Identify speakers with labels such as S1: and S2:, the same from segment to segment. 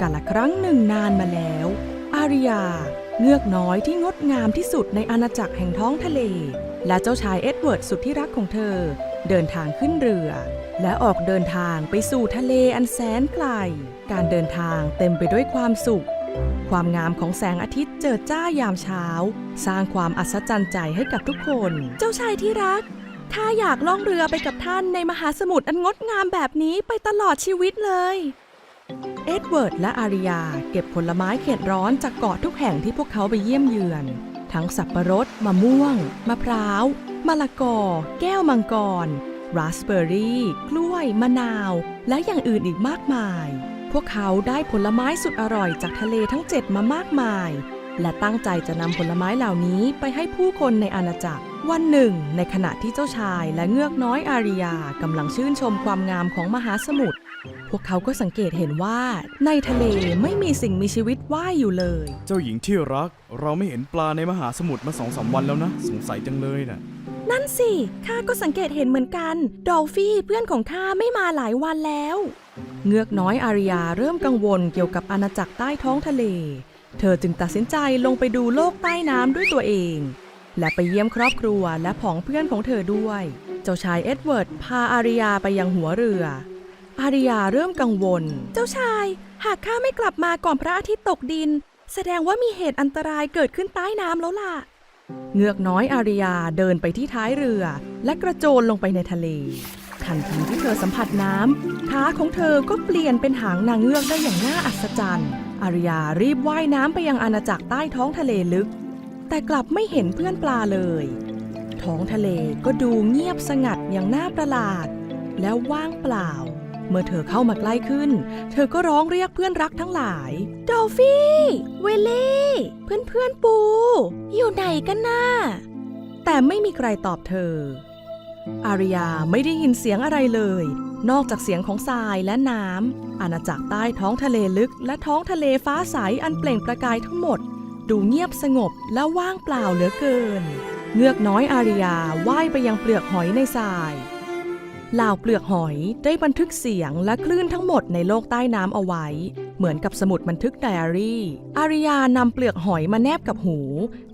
S1: กาละครั้งหนึ่งนานมาแล้ว อาริยา เงือกน้อยที่งดงามที่สุดในอาณาจักรแห่งท้องทะเล และเจ้าชายเอ็ดเวิร์ดสุดที่รักของเธอ เดินทางขึ้นเรือ และออกเดินทางไปสู่ทะเลอันแสนไกล การเดินทางเต็มไปด้วยความสุข ความงามของแสงอาทิตย์เจิดจ้ายามเช้า สร้างความอัศจรรย์ใจให้กับทุกคน เจ้าชายที่รักข้าอยากล่องเรือไปกับท่านในมหาสมุทรอันงดงามแบบนี้ไปตลอดชีวิตเลย เอ็ดเวิร์ดและอาริยาเก็บผลไม้เขตร้อนจากเกาะทุกแห่งที่พวกเขาไปเยี่ยมเยือน ทั้งสับปะรด มะม่วง มะพร้าว มะละกอ แก้วมังกร ราสเบอร์รี่ กล้วย มะนาว และอย่างอื่นอีกมากมาย พวกเขาได้ผลไม้สุดอร่อยจากทะเลทั้งเจ็ดมามากมาย และตั้งใจจะนำผลไม้เหล่านี้ไปให้ผู้คนในอาณาจักร วันหนึ่ง ในขณะที่เจ้าชายและเงือกน้อยอาริยากำลังชื่นชมความงามของมหาสมุทร พวกเขาก็สังเกตเห็นว่า ในทะเลไม่มีสิ่งมีชีวิตว่ายอยู่เลย
S2: เจ้าหญิงที่รัก เราไม่เห็นปลาในมหาสมุทรมาสองสามวันแล้วนะ สงสัยจังเลยน่ะ
S1: นั่นสิ ข้าก็สังเกตเห็นเหมือนกัน ดอลฟี่เพื่อนของข้าไม่มาหลายวันแล้ว เงือกน้อยอาริยาเริ่มกังวลเกี่ยวกับอาณาจักรใต้ท้องทะเล เธอจึงตัดสินใจลงไปดูโลกใต้น้ำด้วยตัวเอง และไปเยี่ยมครอบครัวและผองเพื่อนของเธอด้วย เจ้าชายเอ็ดเวิร์ดพาอาริยาไปยังหัวเรือ อาริยาเริ่มกังวล เจ้าชาย หากข้าไม่กลับมาก่อนพระอาทิตย์ตกดิน แสดงว่ามีเหตุอันตรายเกิดขึ้นใต้น้ำแล้วล่ะ เงือกน้อยอาริยาเดินไปที่ท้ายเรือ และกระโจนลงไปในทะเล ทันทีที่เธอสัมผัสน้ำขาของเธอก็เปลี่ยนเป็นหางนางเงือกได้อย่างน่าอัศจรรย์ อาริยารีบว่ายน้ำไปยังอาณาจักรใต้ท้องทะเลลึก แต่กลับไม่เห็นเพื่อนปลาเลย ท้องทะเลก็ดูเงียบสงัดอย่างน่าประหลาด แล้วว่างเปล่า เมื่อเธอเข้ามาใกล้ขึ้น เธอก็ร้องเรียกเพื่อนรักทั้งหลายดอลฟี่เวลลี่เพื่อนเพื่อนๆปู อยู่ไหนกันน่ะแต่ไม่มีใครตอบเธอ อาริยาไม่ได้ยินเสียงอะไรเลย นอกจากเสียงของทรายและน้ำอาณาจักรใต้ท้องทะเลลึก และท้องทะเลฟ้าใสอันเปล่งประกายทั้งหมด ดูเงียบสงบและว่างเปล่าเหลือเกิน เงือกน้อยอาริยาว่ายไปยังเปลือกหอยในทรายเหล่าเปลือกหอยได้บันทึกเสียงและคลื่นทั้งหมดในโลกใต้น้ำเอาไว้ เหมือนกับสมุดบันทึกไดอารี่ อาริยานำเปลือกหอยมาแนบกับหู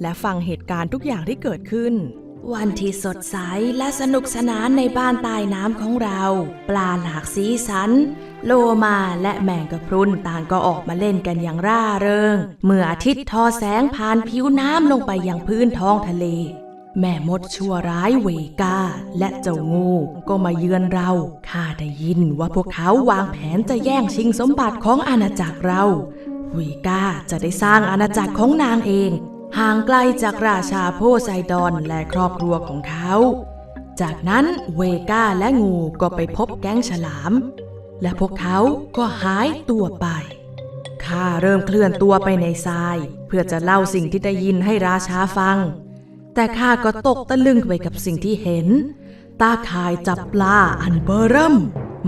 S1: และฟังเหตุการณ์ทุกอย่างที่เกิดขึ้น
S3: วันที่สดใสและสนุกสนานในบ้านใต้น้ำของเรา ปลาหลากสีสัน โลมาและแมงกะพรุนต่างก็ออกมาเล่นกันอย่างร่าเริง เมื่ออาทิตย์ทอแสงผ่านผิวน้ำลงไปยังพื้นท้องทะเล แม่มดชั่วร้ายเวกา และเจ้างูก็มาเยือนเรา ข้าได้ยินว่าพวกเขาวางแผนจะแย่งชิงสมบัติของอาณาจักรเราเวกาจะได้สร้างอาณาจักรของนางเอง ห่างไกลจากราชาโพไซดอนและครอบครัวของเขา จากนั้นเวก้าและงูก็ไปพบแก๊งฉลาม และพวกเขาก็หายตัวไปข้าเริ่มเคลื่อนตัวไปในทราย เพื่อจะเล่าสิ่งที่ได้ยินให้ราชาฟัง แต่ข้าก็ตกตะลึงไปกับสิ่งที่เห็น ตาข่ายจับปลาอันเบอร์เริ่ม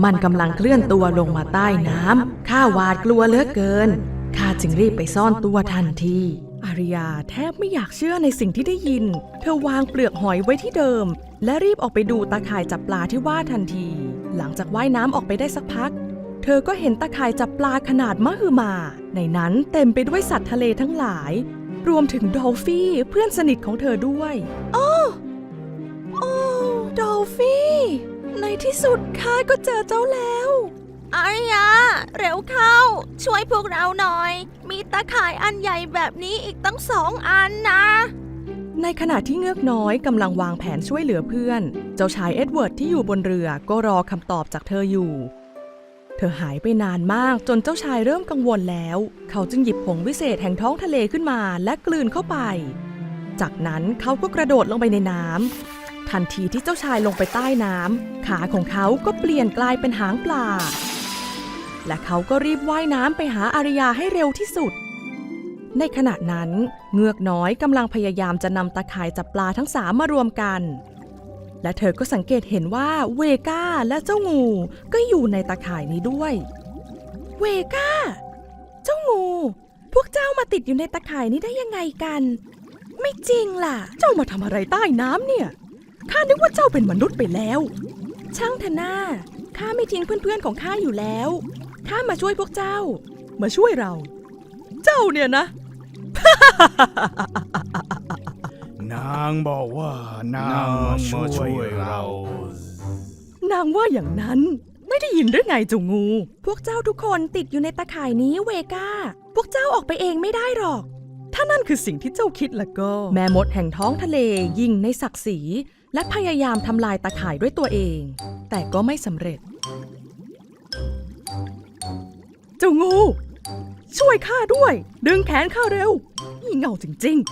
S3: มันกำลังเคลื่อนตัวลงมาใต้น้ำข้าหวาดกลัวเหลือเกินข้าจึงรีบไปซ่อนตัวทันที
S1: อาริยาแทบไม่อยากเชื่อในสิ่งที่ได้ยิน เธอวางเปลือกหอยไว้ที่เดิม และรีบออกไปดูตาข่ายจับปลาที่ว่าทันที หลังจากว่ายน้ำออกไปได้สักพัก เธอก็เห็นตาข่ายจับปลาขนาดมหึมา ในนั้นเต็มไปด้วยสัตว์ทะเลทั้งหลาย รวมถึงดอลฟี่เพื่อนสนิทของเธอด้วยโอ้โอ้ดอลฟี่ ในที่สุดข้าก็เจอเจ้าแล้ว
S4: อาริยาเร็วเข้า ช่วยพวกเราหน่อย มีตาข่ายอันใหญ่แบบนี้อีกตั้งสองอันนะ
S1: ในขณะที่เงือกน้อยกำลังวางแผนช่วยเหลือเพื่อน เจ้าชายเอ็ดเวิร์ดที่อยู่บนเรือก็รอคำตอบจากเธออยู่ เธอหายไปนานมากจนเจ้าชายเริ่มกังวลแล้ว เขาจึงหยิบผงวิเศษแห่งท้องทะเลขึ้นมาและกลืนเข้าไป จากนั้นเขาก็กระโดดลงไปในน้ำทันทีที่เจ้าชายลงไปใต้น้ำขาของเขาก็เปลี่ยนกลายเป็นหางปลา และเขาก็รีบว่ายน้ำไปหาอาริยาให้เร็วที่สุด ในขณะนั้นเงือกน้อยกำลังพยายามจะนำตะข่ายจับปลาทั้งสามมารวมกัน และเธอก็สังเกตเห็นว่าเวก้าและเจ้างูก็อยู่ในตะข่ายนี้ด้วย เวก้า เจ้างู พวกเจ้ามาติดอยู่ในตะข่ายนี้ได้ยังไงกัน ไม่จริงล่ะ เจ้ามาทำอะไรใต้น้ำเนี่ยข้านึกว่าเจ้าเป็นมนุษย์ไปแล้ว ช่างเถอะหน้าข้าไม่ทิ้งเพื่อนๆของข้าอยู่แล้ว ข้ามาช่วยพวกเจ้า มาช่วยเรา เจ้าเนี่ยนะ
S2: นางบอกว่านางมาช่วยเรา
S1: นางว่าอย่างนั้น ไม่ได้ยินหรือไงเจ้างู พวกเจ้าทุกคนติดอยู่ในตะข่ายนี้เวก้า พวกเจ้าออกไปเองไม่ได้หรอก ถ้านั่นคือสิ่งที่เจ้าคิดแล้วก็ แม่มดแห่งท้องทะเลยิงในศักดิ์ศรีและพยายามทำลายตะข่ายด้วยตัวเอง แต่ก็ไม่สำเร็จ เจ้างู ช่วยข้าด้วย ดึงแขนข้าเร็ว นี่เงาจริงๆ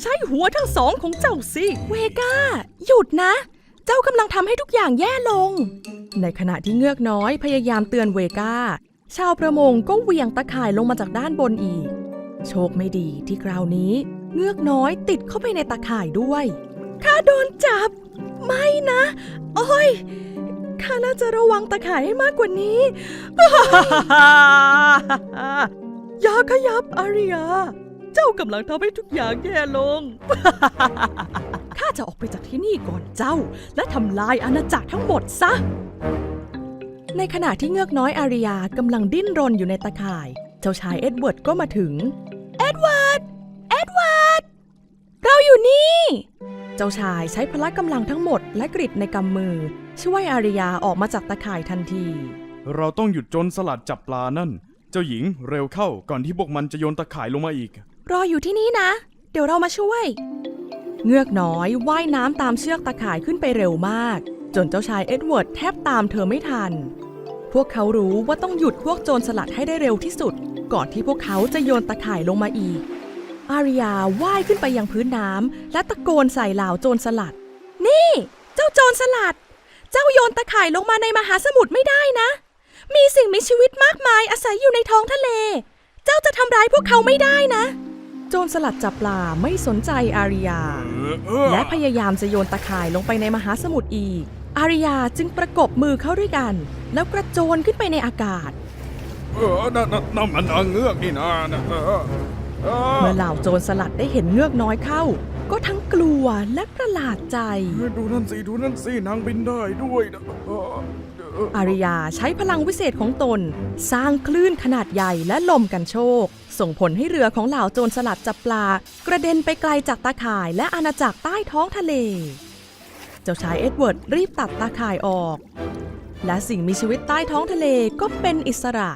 S1: ใช้หัวทั้งสองของเจ้าสิ เวก้า หยุดนะ เจ้ากำลังทำให้ทุกอย่างแย่ลง ในขณะที่เงือกน้อยพยายามเตือนเวก้า ชาวประมงก็เหวี่ยงตะข่ายลงมาจากด้านบนอีก โชคไม่ดีที่คราวนี้ เงือกน้อยติดเข้าไปในตะข่ายด้วยข้าโดนจับ ไม่นะ โอ้ย ข้าน่าจะระวังตะข่ายให้มากกว่านี้อย่าขยับอาริยา เจ้ากำลังทำให้ทุกอย่างแย่ลง ข้าจะออกไปจากที่นี่ก่อนเจ้า และทำลายอาณาจักรทั้งหมดซะ ในขณะที่เงือกน้อยอาริยากำลังดิ้นรนอยู่ในตะข่าย เจ้าชายเอ็ดเวิร์ดก็มาถึง เอ็ดเวิร์ด เอ็ดเวิร์ด เราอยู่นี่ เจ้าชายใช้พละกำลังทั้งหมดและกริดในกำมือ ช่วยอาริยาออกมาจากตะข่ายทันที
S2: เราต้องหยุดโจนสลัดจับปลานั่น เจ้าหญิงเร็วเข้าก่อนที่พวกมันจะโยนตะข่ายลงมาอีก
S1: รออยู่ที่นี่นะ เดี๋ยวเรามาช่วย เงือกน้อยว่ายน้ำตามเชือกตะข่ายขึ้นไปเร็วมาก จนเจ้าชายเอ็ดเวิร์ดแทบตามเธอไม่ทัน พวกเขารู้ว่าต้องหยุดพวกโจรสลัดให้ได้เร็วที่สุด ก่อนที่พวกเขาจะโยนตะข่ายลงมาอีก อาริยาว่ายขึ้นไปยังพื้นน้ำและตะโกนใส่เหล่าโจรสลัด นี่ เจ้าโจรสลัด เจ้าโยนตะข่ายลงมาในมหาสมุทรไม่ได้นะ มีสิ่งมีชีวิตมากมายอาศัยอยู่ในท้องทะเล เจ้าจะทำร้ายพวกเขาไม่ได้นะ โจรสลัดจับปลาไม่สนใจอาริยา และพยายามจะโยนตะข่ายลงไปในมหาสมุทรอีก อาริยาจึงประกบมือเข้าด้วยกัน แล้วกระโจนขึ้นไปในอากาศ
S2: เออนั่นนั่นนั่นมันนางเงือกนี่นะนะเออเออ
S1: เมื่อเหล่าโจรสลัดได้เห็นเงือกน้อยเข้า ก็ทั้งกลัวและประหลาดใจ
S2: ดูนั่นสิดูนั่นสินางบินได้ด้วยนะเออเออ
S1: อาริยาใช้พลังวิเศษของตน สร้างคลื่นขนาดใหญ่และลมกันโชก ส่งผลให้เรือของเหล่าโจรสลัดจับปลา กระเด็นไปไกลจากตาข่ายและอาณาจักรใต้ท้องทะเล เจ้าชายเอ็ดเวิร์ดรีบตัดตาข่ายออก และสิ่งมีชีวิตใต้ท้องทะเลก็เป็นอิสระ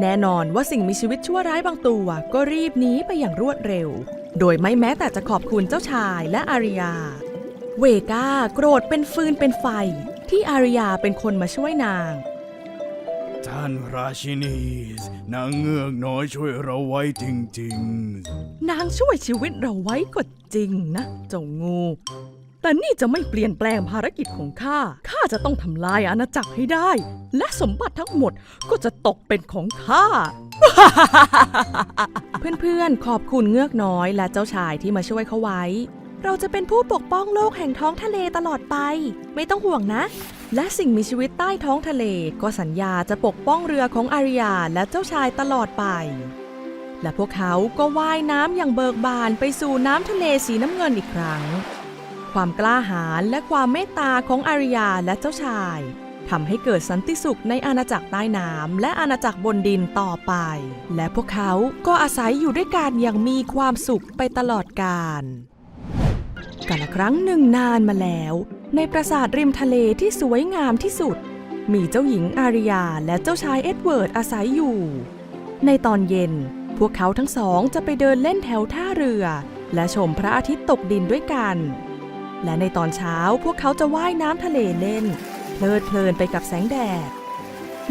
S1: แน่นอนว่าสิ่งมีชีวิตชั่วร้ายบางตัวก็รีบหนีไปอย่างรวดเร็ว โดยไม่แม้แต่จะขอบคุณเจ้าชายและอาริยา เวก้าโกรธเป็นฟืนเป็นไฟ ที่อาริยาเป็นคนมาช่วยนาง
S2: ท่านราชินีนางเงือกน้อยช่วยเราไว้จริง
S1: นางช่วยชีวิตเราไว้ก็จริงนะเจ้างู แต่นี่จะไม่เปลี่ยนแปลงภารกิจของข้า ข้าจะต้องทำลายอาณาจักรให้ได้ และสมบัติทั้งหมดก็จะตกเป็นของข้า เพื่อนๆ ขอบคุณเงือกน้อยและเจ้าชายที่มาช่วยเขาไว้ เราจะเป็นผู้ปกป้องโลกแห่งท้องทะเลตลอดไป ไม่ต้องห่วงนะ และสิ่งมีชีวิตใต้ท้องทะเล ก็สัญญาจะปกป้องเรือของอาริยาและเจ้าชายตลอดไป และพวกเขาก็ว่ายน้ำอย่างเบิกบานไปสู่น้ำทะเลสีน้ำเงินอีกครั้ง ความกล้าหาญและความเมตตาของอาริยาและเจ้าชาย ทำให้เกิดสันติสุขในอาณาจักรใต้น้ำและอาณาจักรบนดินต่อไป และพวกเขาก็อาศัยอยู่ด้วยกันอย่างมีความสุขไปตลอดกาลกาละครั้งหนึ่งนานมาแล้ว ในปราสาทริมทะเลที่สวยงามที่สุด มีเจ้าหญิงอาริยาและเจ้าชายเอ็ดเวิร์ดอาศัยอยู่ ในตอนเย็น พวกเขาทั้งสองจะไปเดินเล่นแถวท่าเรือ และชมพระอาทิตย์ตกดินด้วยกัน และในตอนเช้าพวกเขาจะว่ายน้ำทะเลเล่น เพลิดเพลินไปกับแสงแดด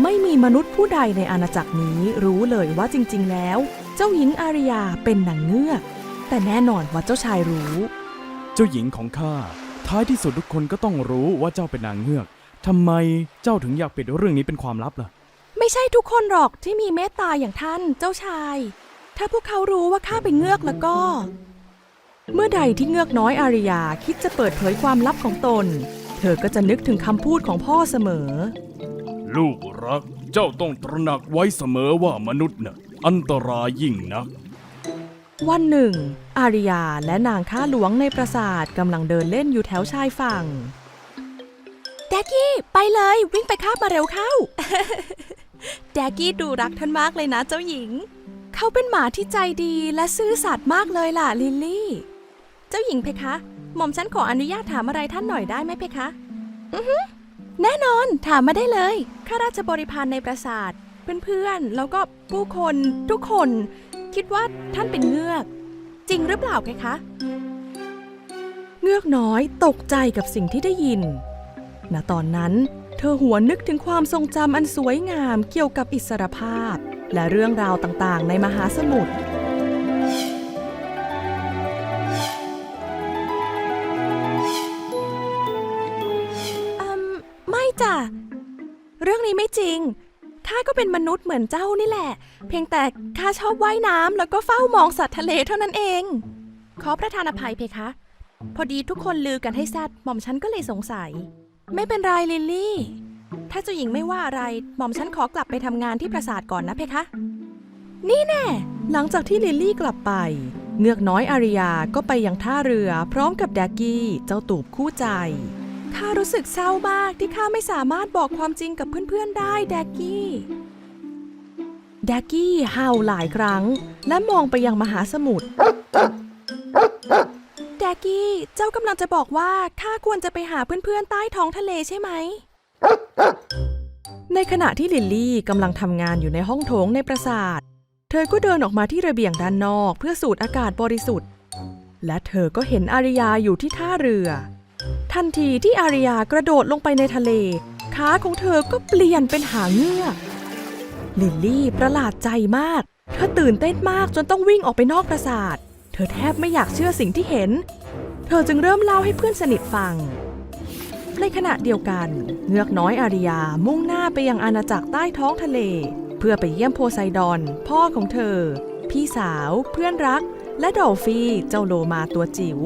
S1: ไม่มีมนุษย์ผู้ใดในอาณาจักรนี้รู้เลยว่าจริงๆ แล้ว เจ้าหญิงอาริยาเป็นนางเงือก แต่แน่นอนว่าเจ้าชายรู้
S2: ๆเจ้าหญิงของข้าท้ายที่สุดทุกคนก็ต้องรู้ว่าเจ้าเป็นนางเงือกทำไมเจ้าถึงอยากปิดเรื่องนี้เป็นความลับล่ะ
S1: ไม่ใช่ทุกคนหรอกที่มีเมตตาอย่างท่านเจ้าชาย ถ้าพวกเขารู้ว่าข้าเป็นเงือกแล้วก็ เมื่อใดที่เงือกน้อยอาริยาคิดจะเปิดเผยความลับของตน เธอก็จะนึกถึงคำพูดของพ่อเสมอ
S2: ลูกรัก เจ้าต้องตระหนักไว้เสมอว่ามนุษย์น่ะอันตรายยิ่งนัก
S1: วันหนึ่ง อาริยาและนางข้าหลวงในปราสาทกำลังเดินเล่นอยู่แถวชายฝั่ง แดกกี้ ไปเลยวิ่งไปคาบมาเร็วเข้า แดกกี้ดูรักท่านมากเลยนะเจ้าหญิง เขาเป็นหมาที่ใจดีและซื่อสัตย์มากเลยล่ะลิลลี่ เจ้าหญิงเพคะ หม่อมฉันขออนุญาตถามอะไรท่านหน่อยได้ไหมเพคะ อือฮึแน่นอนถามมาได้เลยข้าราชบริพารในปราสาท เพื่อนๆ แล้วก็ผู้คนทุกคน คิดว่าท่านเป็นเงือก จริงหรือเปล่าเพคะ เงือกน้อยตกใจกับสิ่งที่ได้ยิน ณ ตอนนั้น เธอหัวนนึกถึงความทรงจำอันสวยงามเกี่ยวกับอิสรภาพ และเรื่องราวต่างๆ ในมหาสมุทร ก็เป็นมนุษย์เหมือนเจ้านี่แหละ เพียงแต่ข้าชอบว่ายน้ำแล้วก็เฝ้ามองสัตว์ทะเลเท่านั้นเอง ขอประทานอภัยเพคะ พอดีทุกคนลือกันให้แซดหม่อมฉันก็เลยสงสัย ไม่เป็นไรลิลลี่ ถ้าเจ้าหญิงไม่ว่าอะไรหม่อมฉันขอกลับไปทำงานที่ปราสาทก่อนนะเพคะ นี่แน่ หลังจากที่ลิลลี่กลับไป เงือกน้อยอาริยาก็ไปยังท่าเรือพร้อมกับแดกกี้เจ้าตูบคู่ใจ ข้ารู้สึกเศร้ามากที่ข้าไม่สามารถบอกความจริงกับเพื่อนๆได้แดกกี้แดกกี้เห่าหลายครั้ง และมองไปยังมหาสมุทรแดกกี้ เจ้ากำลังจะบอกว่าข้าควรจะไปหาเพื่อนๆใต้ท้องทะเลใช่ไหม ในขณะที่ลิลลี่กำลังทำงานอยู่ในห้องโถงในปราสาท เธอก็เดินออกมาที่ระเบียงด้านนอกเพื่อสูดอากาศบริสุทธิ์ และเธอก็เห็นอาริยาอยู่ที่ท่าเรือ ทันทีที่อาริยากระโดดลงไปในทะเล ขาของเธอก็เปลี่ยนเป็นหางเงือกลิลลี่ประหลาดใจมาก เธอตื่นเต้นมากจนต้องวิ่งออกไปนอกปราสาท เธอแทบไม่อยากเชื่อสิ่งที่เห็น เธอจึงเริ่มเล่าให้เพื่อนสนิทฟัง ในขณะเดียวกัน เงือกน้อยอาริยามุ่งหน้าไปยังอาณาจักรใต้ท้องทะเล เพื่อไปเยี่ยมโพไซดอน พ่อของเธอ พี่สาว เพื่อนรัก และดอลฟี่เจ้าโลมาตัวจิ๋ว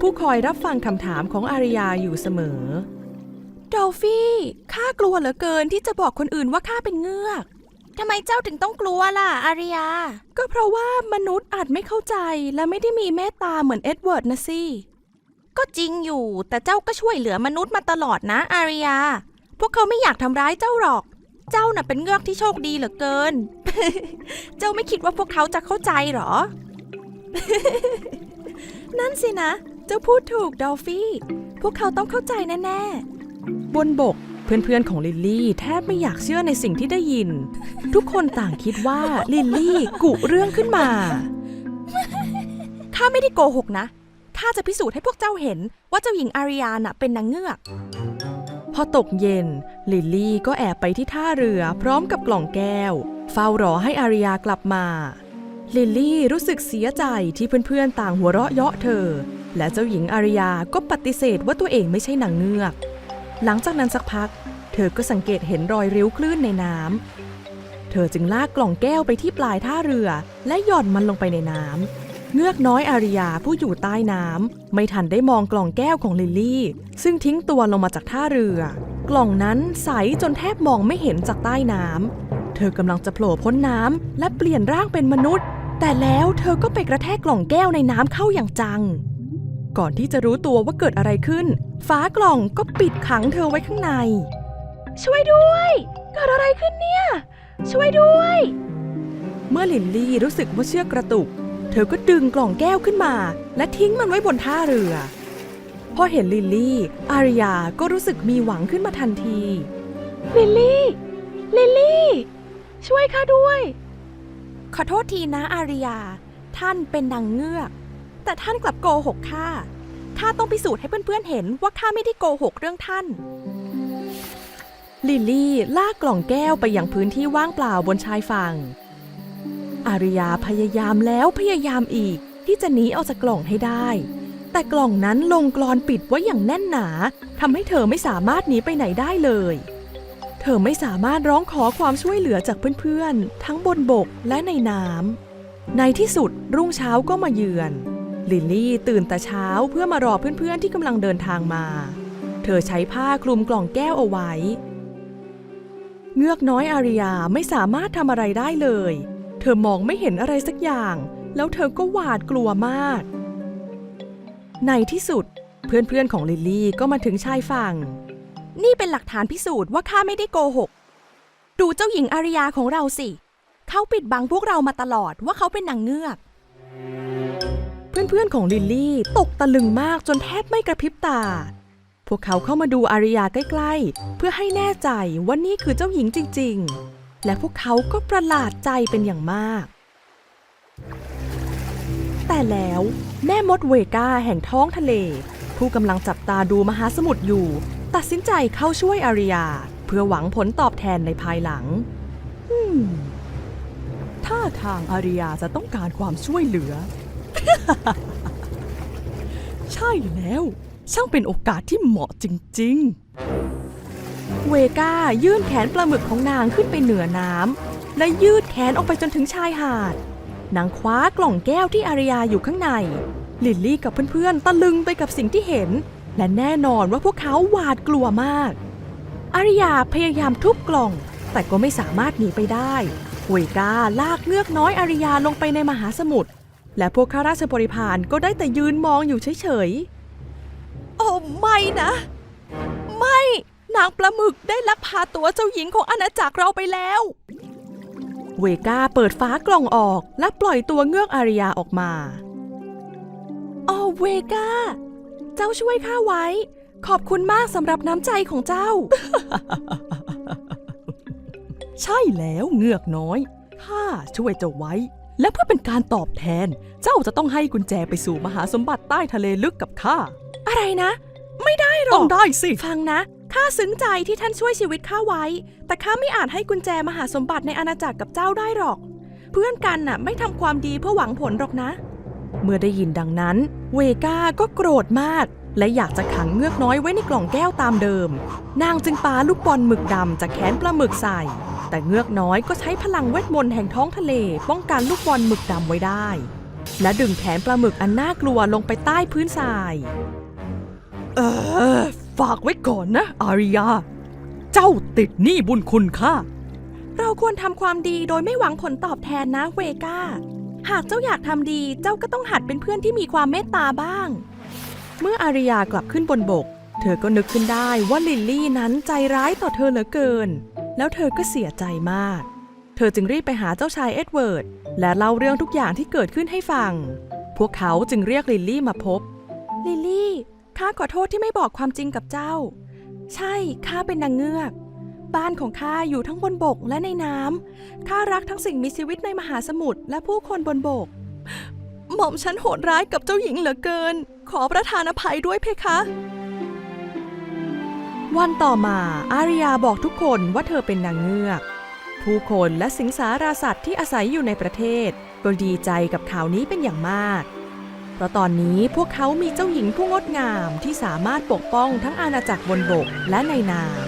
S1: ผู้คอยรับฟังคำถามของอาริยาอยู่เสมอดอลฟี่ข้ากลัวเหลือเกินที่จะบอกคนอื่นว่าข้าเป็นเงือก
S4: ทำไมเจ้าถึงต้องกลัวล่ะ อาริยา
S1: ก็เพราะว่ามนุษย์อาจไม่เข้าใจและไม่ได้มีเมตตาเหมือนเอ็ดเวิร์ดนะสิ
S4: ก็จริงอยู่ แต่เจ้าก็ช่วยเหลือมนุษย์มาตลอดนะ อาริยา พวกเขาไม่อยากทำร้ายเจ้าหรอก เจ้าน่ะเป็นเงือกที่โชคดีเหลือเกิน เจ้าไม่คิดว่าพวกเขาจะเข้าใจหรอ
S1: นั่นสินะ เจ้าพูดถูกดอลฟี่ พวกเขาต้องเข้าใจแน่ๆ บนบกเพื่อนๆของลิลลี่แทบไม่อยากเชื่อในสิ่งที่ได้ยิน ทุกคนต่างคิดว่าลิลลี่กุเรื่องขึ้นมา ข้าไม่ได้โกหกนะ ข้าจะพิสูจน์ให้พวกเจ้าเห็นว่าเจ้าหญิงอาริยาน่ะเป็นนางเงือก พอตกเย็น ลิลลี่ก็แอบไปที่ท่าเรือพร้อมกับกล่องแก้ว เฝ้ารอให้อาริยากลับมา ลิลลี่รู้สึกเสียใจที่เพื่อนๆต่างหัวเราะเยาะเธอ และเจ้าหญิงอาริยาก็ปฏิเสธว่าตัวเองไม่ใช่นางเงือก หลังจากนั้นสักพัก เธอก็สังเกตเห็นรอยริ้วคลื่นในน้ำ เธอจึงลากกล่องแก้วไปที่ปลายท่าเรือ และหย่อนมันลงไปในน้ำ เงือกน้อยอาริยาผู้อยู่ใต้น้ำไม่ทันได้มองกล่องแก้วของลิลลี่ ซึ่งทิ้งตัวลงมาจากท่าเรือ กล่องนั้นใสจนแทบมองไม่เห็นจากใต้น้ำ เธอกำลังจะโผล่พ้นน้ำและเปลี่ยนร่างเป็นมนุษย์ แต่แล้วเธอก็ไปกระแทกกล่องแก้วในน้ำเข้าอย่างจัง ก่อนที่จะรู้ตัวว่าเกิดอะไรขึ้น ฝากล่องก็ปิดขังเธอไว้ข้างใน ช่วยด้วย เกิดอะไรขึ้นเนี่ย ช่วยด้วย เมื่อลินลี่รู้สึกว่าเชือกกระตุก เธอก็ดึงกล่องแก้วขึ้นมา และทิ้งมันไว้บนท่าเรือ พอเห็นลินลี่ อาริยาก็รู้สึกมีหวังขึ้นมาทันที ลินลี่ ลินลี่ ช่วยข้าด้วย ขอโทษทีนะอาริยา ท่านเป็นนางเงือก แต่ท่านกลับโกหกข้าข้าต้องพิสูจน์ให้เพื่อนๆเห็นว่าข้าไม่ได้โกหกเรื่องท่าน ลิลลี่ลากกล่องแก้วไปยังพื้นที่ว่างเปล่าบนชายฝั่ง อาริยาพยายามแล้วพยายามอีกที่จะหนีออกจากกล่องให้ได้ แต่กล่องนั้นลงกรอนปิดไว้อย่างแน่นหนาทำให้เธอไม่สามารถหนีไปไหนได้เลย เธอไม่สามารถร้องขอความช่วยเหลือจากเพื่อนๆ ทั้งบนบกและในน้ำในที่สุดรุ่งเช้าก็มาเยือน ลิลลี่ตื่นแต่เช้าเพื่อมารอเพื่อนๆที่กำลังเดินทางมา เธอใช้ผ้าคลุมกล่องแก้วเอาไว้ เงือกน้อยอาริยาไม่สามารถทำอะไรได้เลย เธอมองไม่เห็นอะไรสักอย่าง แล้วเธอก็หวาดกลัวมาก ในที่สุดเพื่อนๆของลิลลี่ก็มาถึงชายฝั่ง
S4: นี่เป็นหลักฐานพิสูจน์ว่าข้าไม่ได้โกหก ดูเจ้าหญิงอาริยาของเราสิ เขาปิดบังพวกเรามาตลอดว่าเขาเป็นนางเงือก
S1: เพื่อนๆของลิลลี่ตกตะลึงมากจนแทบไม่กระพริบตา พวกเขาเข้ามาดูอาริยาใกล้ๆ เพื่อให้แน่ใจว่านี่คือเจ้าหญิงจริงๆ และพวกเขาก็ประหลาดใจเป็นอย่างมาก แต่แล้วแม่มดเวก้าแห่งท้องทะเล ผู้กำลังจับตาดูมหาสมุทรอยู่ ตัดสินใจเข้าช่วยอาริยา เพื่อหวังผลตอบแทนในภายหลังอืมท่าทางอาริยาจะต้องการความช่วยเหลือ ใช่แล้ว ช่างเป็นโอกาสที่เหมาะจริง ๆ เวก้ายื่นแขนปลาหมึกของนางขึ้นไปเหนือน้ำและยืดแขนออกไปจนถึงชายหาด นางคว้ากล่องแก้วที่อาริยาอยู่ข้างใน ลิลลี่กับเพื่อนๆ ตะลึงไปกับสิ่งที่เห็น และแน่นอนว่าพวกเขาหวาดกลัวมาก อาริยาพยายามทุบกล่อง แต่ก็ไม่สามารถหนีไปได้เวก้าลากเงือกน้อยอาริยาลงไปในมหาสมุทร และพวกข้าราชบริพารก็ได้แต่ยืนมองอยู่เฉยๆ
S4: โอ้ไม่นะ ไม่นางปลาหมึกได้ลักพาตัวเจ้าหญิงของอาณาจักรเราไปแล้ว
S1: เวก้าเปิดฝากล่องออกและปล่อยตัวเงือกอาริยาออกมาอ๋อเวก้า เจ้าช่วยข้าไว้ ขอบคุณมากสำหรับน้ำใจของเจ้า ใช่แล้วเงือกน้อยข้าช่วยเจ้าไว้ และเพื่อเป็นการตอบแทน เจ้าจะต้องให้กุญแจไปสู่มหาสมบัติใต้ทะเลลึกกับข้า
S4: อะไรนะ ไม่ได้หร
S1: ต้
S4: อ
S1: อง
S4: ก
S1: ได้สิ
S4: ฟังนะ ข้าซึ้งใจที่ท่านช่วยชีวิตข้าไว้ แต่ข้าไม่อาจให้กุญแจมหาสมบัติในอาณาจักรกับเจ้าได้หรอก เพื่อนกันน่ะไม่ทำความดีเพื่อหวังผลหรอกนะ
S1: เมื่อได้ยินดังนั้น เวก้าก็โกรธมาก และอยากจะขังเงือกน้อยไว้ในกล่องแก้วตามเดิม นางจึงปาลูกบอลหมึกดำจากแขนปลาหมึกใส่ แต่เงือกน้อยก็ใช้พลังเวทมนต์แห่งท้องทะเล ป้องกันลูกบอลหมึกดำไว้ได้ และดึงแขนปลาหมึกอันน่ากลัวลงไปใต้พื้นทราย เออ ฝากไว้ก่อนนะ อาริยา เจ้าติดหนี้บุญคุณข้า
S4: เราควรทำความดีโดยไม่หวังผลตอบแทนนะเวก้า หากเจ้าอยากทำดีเจ้าก็ต้องหัดเป็นเพื่อนที่มีความเมตตาบ้าง
S1: เมื่ออาริยากลับขึ้นบนบก เธอก็นึกขึ้นได้ว่าลิลลี่นั้นใจร้ายต่อเธอเหลือเกิน แล้วเธอก็เสียใจมาก เธอจึงรีบไปหาเจ้าชายเอ็ดเวิร์ด และเล่าเรื่องทุกอย่างที่เกิดขึ้นให้ฟัง พวกเขาจึงเรียกลิลลี่มาพบ
S4: ลิลลี่ ข้าขอโทษที่ไม่บอกความจริงกับเจ้า ใช่ ข้าเป็นนางเงือก บ้านของข้าอยู่ทั้งบนบกและในน้ำข้ารักทั้งสิ่งมีชีวิตในมหาสมุทรและผู้คนบนบก หม่อมฉันโหดร้ายกับเจ้าหญิงเหลือเกิน ขอประทานอภัยด้วยเพคะ
S1: วันต่อมาอาริยาบอกทุกคนว่าเธอเป็นนางเงือก ผู้คนและสิงสาราสัตว์ที่อาศัยอยู่ในประเทศ ก็ดีใจกับข่าวนี้เป็นอย่างมาก เพราะตอนนี้พวกเขามีเจ้าหญิงผู้งดงามที่สามารถปกป้องทั้งอาณาจักรบนบกและในน้ำ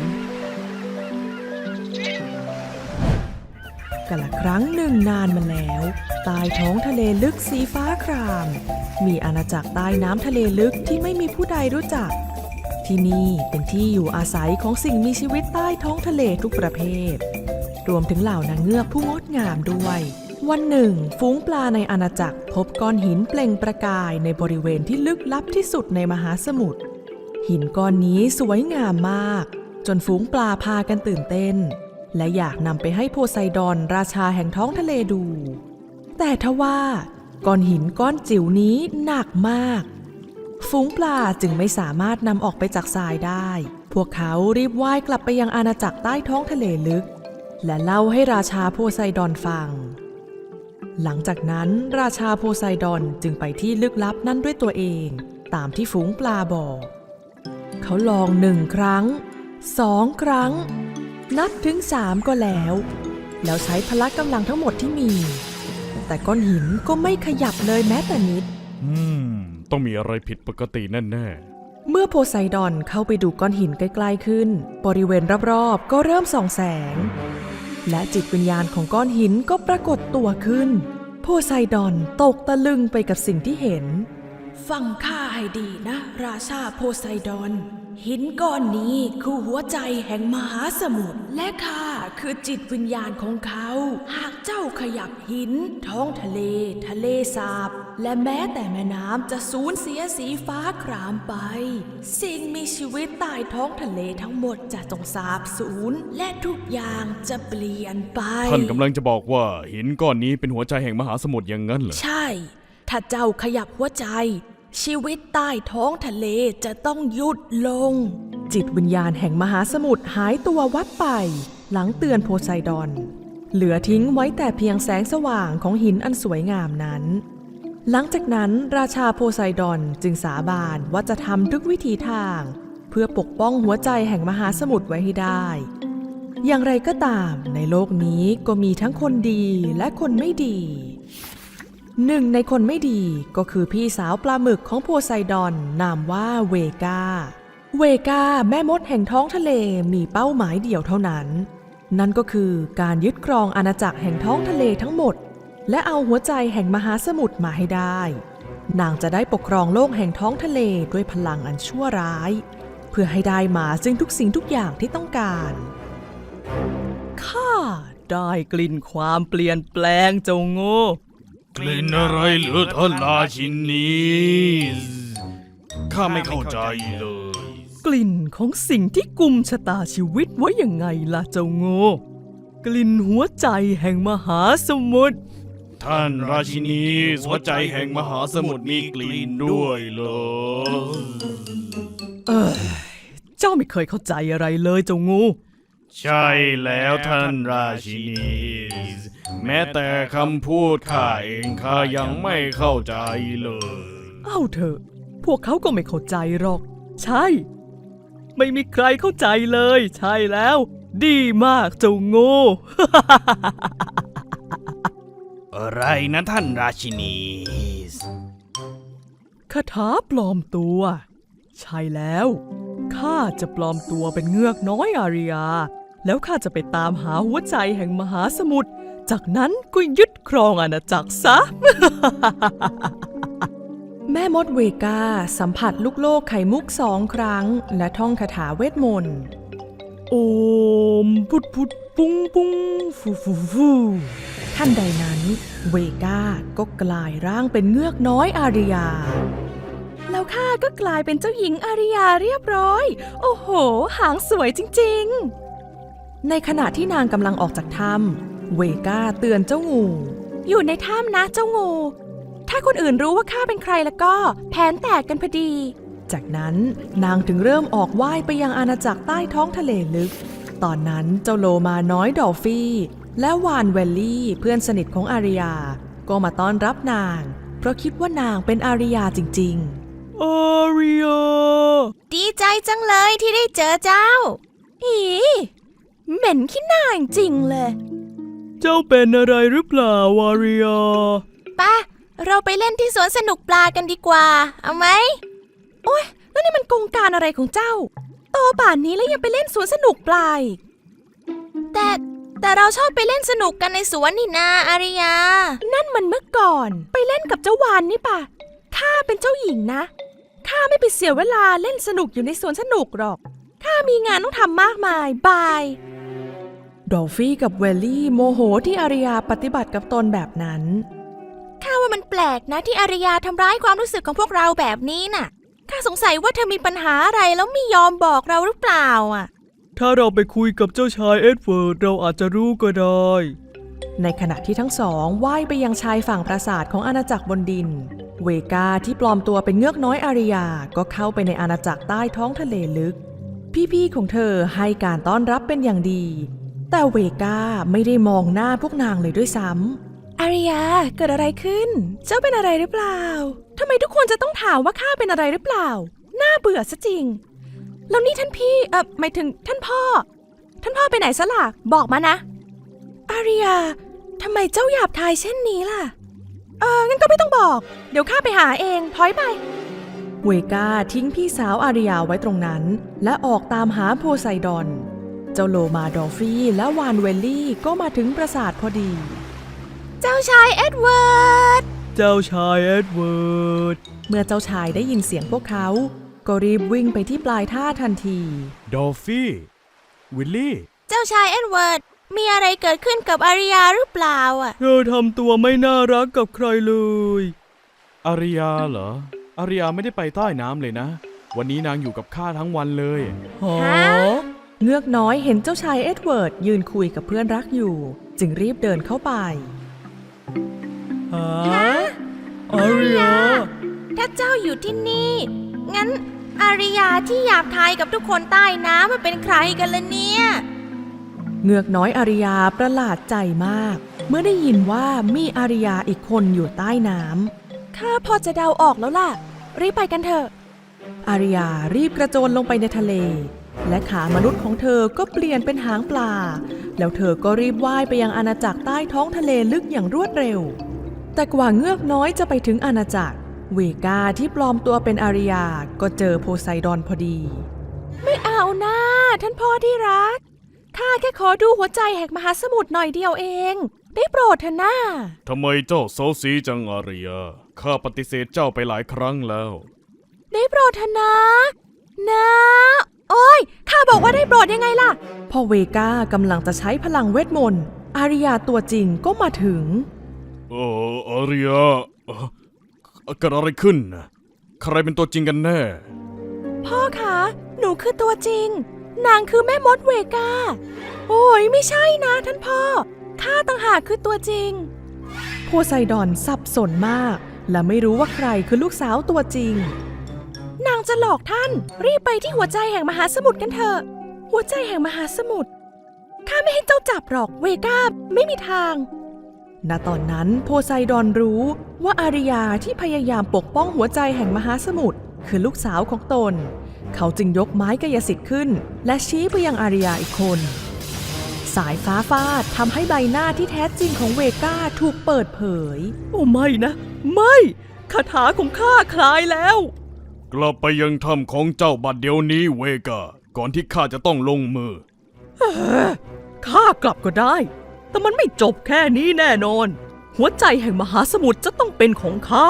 S1: กละครั้งหนึ่งนานมาแล้ว ใต้ท้องทะเลลึกสีฟ้าคราม มีอาณาจักรใต้น้ำทะเลลึกที่ไม่มีผู้ใดรู้จัก ที่นี่เป็นที่อยู่อาศัยของสิ่งมีชีวิตใต้ท้องทะเลทุกประเภท รวมถึงเหล่านางเงือกผู้งดงามด้วย วันหนึ่ง ฝูงปลาในอาณาจักรพบก้อนหินเปล่งประกายในบริเวณที่ลึกลับที่สุดในมหาสมุทร หินก้อนนี้สวยงามมาก จนฝูงปลาพากันตื่นเต้น และอยากนำไปให้โพไซดอนราชาแห่งท้องทะเลดู แต่ทว่าก้อนหินก้อนจิ๋วนี้หนักมาก ฝูงปลาจึงไม่สามารถนำออกไปจากทรายได้ พวกเขารีบว่ายกลับไปยังอาณาจักรใต้ท้องทะเลลึก และเล่าให้ราชาโพไซดอนฟัง หลังจากนั้นราชาโพไซดอนจึงไปที่ลึกลับนั่นด้วยตัวเอง ตามที่ฝูงปลาบอก เขาลองหนึ่งครั้งสองครั้ง นับถึงสามก็แล้ว แล้วใช้พละกำลังทั้งหมดที่มี แต่ก้อนหินก็ไม่ขยับเลยแม้แต่นิด
S2: อืม ต้องมีอะไรผิดปกติแน่
S1: เมื่อโพไซดอนเข้าไปดูก้อนหินใกล้ๆขึ้น บริเวณรอบๆ ก็เริ่มส่องแสง และจิตวิญญาณของก้อนหินก็ปรากฏตัวขึ้น โพไซดอนตกตะลึงไปกับสิ่งที่เห็น ฟังข้าให้ดีนะ ราชาโพไซดอน หินก้อนนี้คือหัวใจแห่งมหาสมุทรและข้า
S3: คือจิตวิญญาณของเขา หากเจ้าขยับหิน ท้องทะเล ทะเลสาบ และแม้แต่แม่น้ำจะสูญเสียสีฟ้าครามไป สิ่งมีชีวิตใต้ท้องทะเลทั้งหมดจะต้องสาบสูญและทุกอย่างจะเปลี่ยนไป
S2: ท่านกำลังจะบอกว่าหินก้อนนี้เป็นหัวใจแห่งมหาสมุทรอย่างนั้นเหรอ
S3: ใช่ ถ้าเจ้าขยับหัวใจ ชีวิตใต้ท้องทะเลจะต้องหยุดลง
S1: จิตวิญญาณแห่งมหาสมุทรหายตัววับไป หลังเตือนโพไซดอน เหลือทิ้งไว้แต่เพียงแสงสว่างของหินอันสวยงามนั้น หลังจากนั้นราชาโพไซดอนจึงสาบานว่าจะทำทุกวิถีทาง เพื่อปกป้องหัวใจแห่งมหาสมุทรไว้ให้ได้ อย่างไรก็ตามในโลกนี้ก็มีทั้งคนดีและคนไม่ดี หนึ่งในคนไม่ดีก็คือพี่สาวปลาหมึกของโพไซดอน นามว่าเวกา เวกาแม่มดแห่งท้องทะเลมีเป้าหมายเดียวเท่านั้น นั่นก็คือการยึดครองอาณาจักรแห่งท้องทะเลทั้งหมด และเอาหัวใจแห่งมหาสมุทรมาให้ได้ นางจะได้ปกครองโลกแห่งท้องทะเลด้วยพลังอันชั่วร้าย เพื่อให้ได้มาซึ่งทุกสิ่งทุกอย่างที่ต้องการข้าได้กลิ่นความเปลี่ยนแปลงเจ้าโง่
S2: กลิ่นอะไรเหรือท่านราชินีข้าไม่เข้าใจเลย
S1: กลิ่นของสิ่งที่กุมชะตาชีวิตไว้ยังไงล่ะเจ้าโง่ กลิ่นหัวใจแห่งมหาสมุทร
S2: ท่านราชินีหัวใจแห่งมหาสมุทรมีกลิ่นด้วยเหรอ
S1: เออเจ้าไม่เคยเข้าใจอะไรเลยเจ้างู
S2: ใช่แล้วท่านราชินี แม้แต่คำพูดข้าเองข้ายังไม่เข้าใจเลย
S1: เอ้าเถอะ พวกเขาก็ไม่เข้าใจหรอก ใช่ ไม่มีใครเข้าใจเลย ใช่แล้ว ดีมากเจ้าโง่
S2: อะไรนะท่านราชินี
S1: คาถาปลอมตัว ใช่แล้ว ข้าจะปลอมตัวเป็นเงือกน้อยอาริยา แล้วข้าจะไปตามหาหัวใจแห่งมหาสมุทร จากนั้นก็ยึดครองอาณาจักรซะ แม่มดเวกาสัมผัสลูกโลกไข่มุกสองครั้ง และท่องคาถาเวทมนต์ โอมพุดพุดปุ้งปุ้งฟูฟูฟูท่านใดนั้นเวกาก็กลายร่างเป็นเงือกน้อยอาริยาแล้วข้าก็กลายเป็นเจ้าหญิงอาริยาเรียบร้อย โอ้โห หางสวยจริง ๆ ในขณะที่นางกำลังออกจากถ้ำเวกาเตือนเจ้างู อยู่ในถ้ำนะเจ้างู ถ้าคนอื่นรู้ว่าข้าเป็นใครแล้วก็แผนแตกกันพอดี จากนั้นนางถึงเริ่มออกว่ายไปยังอาณาจักรใต้ท้องทะเลลึก ตอนนั้นเจ้าโลมาน้อยดอลฟี่และวานเวลลี่เพื่อนสนิทของอาริยา ก็มาต้อนรับนาง เพราะคิดว่านางเป็นอาริยาจริงๆ อาริยา
S4: ดีใจจังเลยที่ได้เจอเจ้า อี เหม็นขี้หน้าจริงๆเลย
S1: เจ้าเป็นอะไรหรือเปล่าวาริยา
S4: ปะเราไปเล่นที่สวนสนุกปลากันดีกว่า เอาไหมโอ้ยแล้วนี่มันโกงการอะไรของเจ้า โตป่านนี้แล้วยังไปเล่นสวนสนุกปลาอีกแต่แต่เราชอบไปเล่นสนุกกันในสวนนี่นาอาริยา นั่นมันเมื่อก่อน ไปเล่นกับเจ้าวานนี่ปะข้าเป็นเจ้าหญิงนะข้าไม่ไปเสียเวลาเล่นสนุกอยู่ในสวนสนุกหรอกข้ามีงานต้องทำมากมาย บาย
S1: ดอลฟี่กับเวลลี่โมโหที่อาริยาปฏิบัติกับตนแบบนั้น
S4: ข้าว่ามันแปลกนะที่อารยาทำร้ายความรู้สึกของพวกเราแบบนี้น่ะข้าสงสัยว่าเธอมีปัญหาอะไรแล้วไม่ยอมบอกเราหรือเปล่าอะ
S1: ถ้าเราไปคุยกับเจ้าชายเอ็ดเวิร์ดเราอาจจะรู้ก็ได้ ในขณะที่ทั้งสองว่ายไปยังชายฝั่งปราสาทของอาณาจักรบนดิน เวกาที่ปลอมตัวเป็นเงือกน้อยอาริยาก็เข้าไปในอาณาจักรใต้ท้องทะเลลึก พี่ๆของเธอให้การต้อนรับเป็นอย่างดี แต่เวกาไม่ได้มองหน้าพวกนางเลยด้วยซ้ำอาริยาเกิดอะไรขึ้น เจ้าเป็นอะไรหรือเปล่าทำไมทุกคนจะต้องถามว่าข้าเป็นอะไรหรือเปล่า น่าเบื่อซะจริง แล้วนี่ท่านพี่เออหมายถึงท่านพ่อ ท่านพ่อไปไหนซะล่ะ บอกมานะ อาริยาทำไมเจ้าหยาบคายเช่นนี้ล่ะ เอองั้นก็ไม่ต้องบอก เดี๋ยวข้าไปหาเองถอยไป เวกาทิ้งพี่สาวอาริยาไว้ตรงนั้น และออกตามหาโพไซดอน เจ้าโลมาดอลฟี่และวานเวลลี่ก็มาถึงปราสาทพอดี
S4: เจ้าชายเอ็ดเวิร์ด
S1: เจ้าชายเอ็ดเวิร์ด เมื่อเจ้าชายได้ยินเสียงพวกเขา ก็รีบวิ่งไปที่ปลายท่าทันที
S2: ดอลฟี่ วิลลี่
S4: เจ้าชายเอ็ดเวิร์ด มีอะไรเกิดขึ้นกับอาริยาหรือเปล่าอะ
S1: เธอทำตัวไม่น่ารักกับใครเลย
S2: อาริยาเหรอ อาริยาไม่ได้ไปใต้น้ำเลยนะ วันนี้นางอยู่กับข้าทั้งวันเลย
S1: ฮะ เงือกน้อยเห็นเจ้าชายเอ็ดเวิร์ดยืนคุยกับเพื่อนรักอยู่ จึงรีบเดินเข้าไปฮะอาริยา
S4: ถ้าเจ้าอยู่ที่นี่ งั้นอาริยาที่หยาบคายกับทุกคนใต้น้ำมันเป็นใครกันล่ะเนี่ย
S1: เงือกน้อยอาริยาประหลาดใจมาก เมื่อได้ยินว่ามีอาริยาอีกคนอยู่ใต้น้ำข้าพอจะเดาออกแล้วล่ะ รีบไปกันเถอะอาริยารีบกระโจนลงไปในทะเล และขามนุษย์ของเธอก็เปลี่ยนเป็นหางปลา แล้วเธอก็รีบว่ายไปยังอาณาจักรใต้ท้องทะเลลึกอย่างรวดเร็ว แต่กว่าเงือกน้อยจะไปถึงอาณาจักร เวกาที่ปลอมตัวเป็นอาริยาก็เจอโพไซดอนพอดี ไม่เอานะท่านพ่อที่รักข้าแค่ขอดูหัวใจแห่งมหาสมุทรหน่อยเดียวเอง ได้โปรดเถอะนะ
S2: ทำไมเจ้าโซซีจังอาริยาข้าปฏิเสธเจ้าไปหลายครั้งแล้ว
S1: ได้โปรดเถอะนะนะ โอ้ยข้าบอกว่าได้โปรดยังไงล่ะ พอเวก้ากำลังจะใช้พลังเวทมนต์อาริยาตัวจริงก็มาถึง
S2: โอ้อาริยาเอ่อเกิดอะไรขึ้นนะใครเป็นตัวจริงกันแน่
S1: พ่อคะ หนูคือตัวจริง นางคือแม่มดเวกา โอ้ยไม่ใช่นะท่านพ่อ ข้าต่างหากคือตัวจริง โพไซดอนสับสนมาก และไม่รู้ว่าใครคือลูกสาวตัวจริง นางจะหลอกท่าน รีบไปที่หัวใจแห่งมหาสมุทรกันเถอะ หัวใจแห่งมหาสมุทรข้าไม่ให้เจ้าจับหรอกเวกาไม่มีทาง ณตอนนั้นโพไซดอนรู้ว่าอาริยาที่พยายามปกป้องหัวใจแห่งมหาสมุทรคือลูกสาวของตน เขาจึงยกไม้กายสิทธิ์ขึ้น และชี้ไปยังอาริยาอีกคน สายฟ้าฟาดทำให้ใบหน้าที่แท้จริงของเวก้าถูกเปิดเผย โอ้ไม่นะ ไม่คาถาของข้าคลายแล้ว
S2: กลับไปยังถ้ำของเจ้าบัดเดี๋ยวนี้เวกา ก่อนที่ข้าจะต้องลงมือ
S1: ข้ากลับก็ได้ แต่มันไม่จบแค่นี้แน่นอน หัวใจแห่งมหาสมุทรจะต้องเป็นของข้า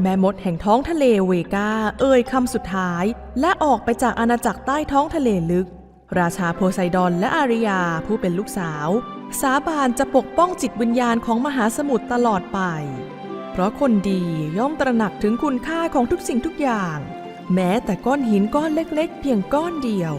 S1: แม่มดแห่งท้องทะเลเวกาเอ่ยคำสุดท้าย และออกไปจากอาณาจักรใต้ท้องทะเลลึก ราชาโพไซดอนและอาริยาผู้เป็นลูกสาว สาบานจะปกป้องจิตวิญญาณของมหาสมุทรตลอดไป ราะคนดีย่อมตระหนักถึงคุณค่าของทุกสิ่งทุกอย่าง แม้แต่ก้อนหินก้อนเล็กๆ เพียงก้อนเดียว